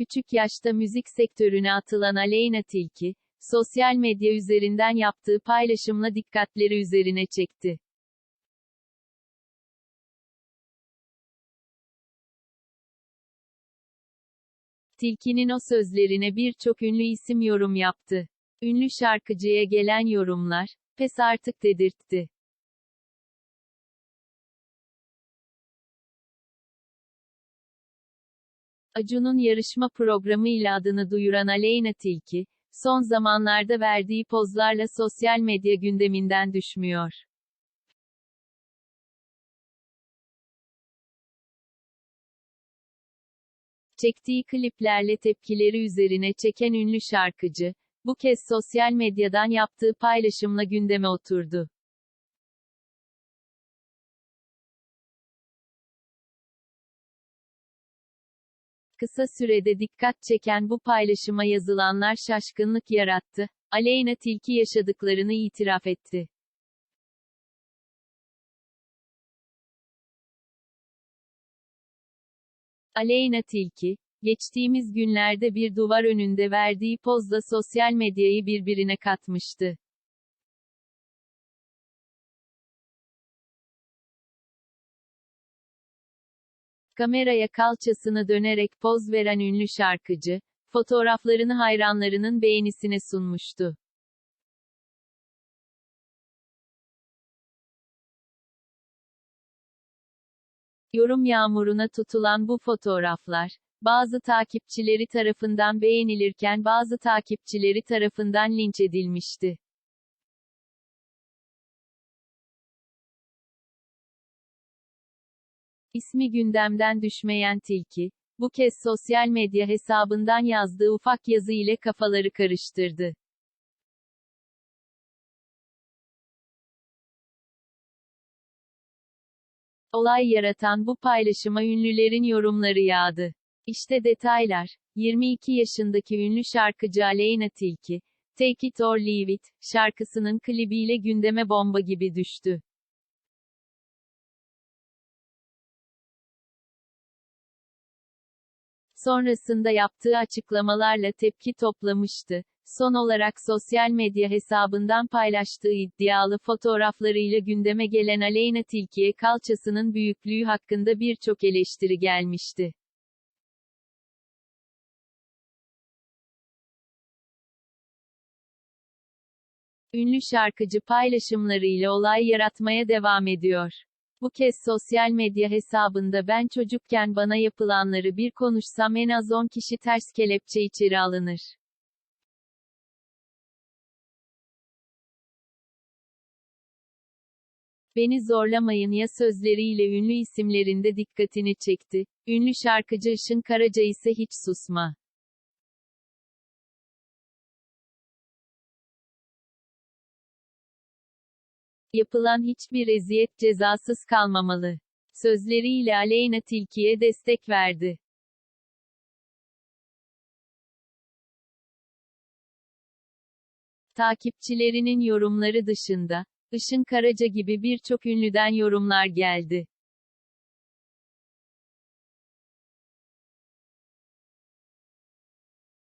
Küçük yaşta müzik sektörüne atılan Aleyna Tilki, sosyal medya üzerinden yaptığı paylaşımla dikkatleri üzerine çekti. Tilki'nin o sözlerine birçok ünlü isim yorum yaptı. Ünlü şarkıcıya gelen yorumlar, pes artık dedirtti. Acun'un yarışma programıyla adını duyuran Aleyna Tilki, son zamanlarda verdiği pozlarla sosyal medya gündeminden düşmüyor. Çektiği kliplerle tepkileri üzerine çeken ünlü şarkıcı, bu kez sosyal medyadan yaptığı paylaşımla gündeme oturdu. Kısa sürede dikkat çeken bu paylaşıma yazılanlar şaşkınlık yarattı. Aleyna Tilki yaşadıklarını itiraf etti. Aleyna Tilki, geçtiğimiz günlerde bir duvar önünde verdiği pozla sosyal medyayı birbirine katmıştı. Kameraya kalçasını dönerek poz veren ünlü şarkıcı, fotoğraflarını hayranlarının beğenisine sunmuştu. Yorum yağmuruna tutulan bu fotoğraflar, bazı takipçileri tarafından beğenilirken bazı takipçileri tarafından linç edilmişti. İsmi gündemden düşmeyen Tilki, bu kez sosyal medya hesabından yazdığı ufak yazı ile kafaları karıştırdı. Olay yaratan bu paylaşıma ünlülerin yorumları yağdı. İşte detaylar. 22 yaşındaki ünlü şarkıcı Aleyna Tilki, Take It or Leave It, şarkısının klibiyle gündeme bomba gibi düştü. Sonrasında yaptığı açıklamalarla tepki toplamıştı. Son olarak sosyal medya hesabından paylaştığı iddialı fotoğraflarıyla gündeme gelen Aleyna Tilki'ye kalçasının büyüklüğü hakkında birçok eleştiri gelmişti. Ünlü şarkıcı paylaşımlarıyla olay yaratmaya devam ediyor. Bu kez sosyal medya hesabında ben çocukken bana yapılanları bir konuşsam en az 10 kişi ters kelepçe içeri alınır. Beni zorlamayın ya sözleriyle ünlü isimlerinde dikkatini çekti. Ünlü şarkıcı Işın Karaca ise hiç susma. Yapılan hiçbir eziyet cezasız kalmamalı. Sözleriyle Aleyna Tilki'ye destek verdi. Takipçilerinin yorumları dışında, Işın Karaca gibi birçok ünlüden yorumlar geldi.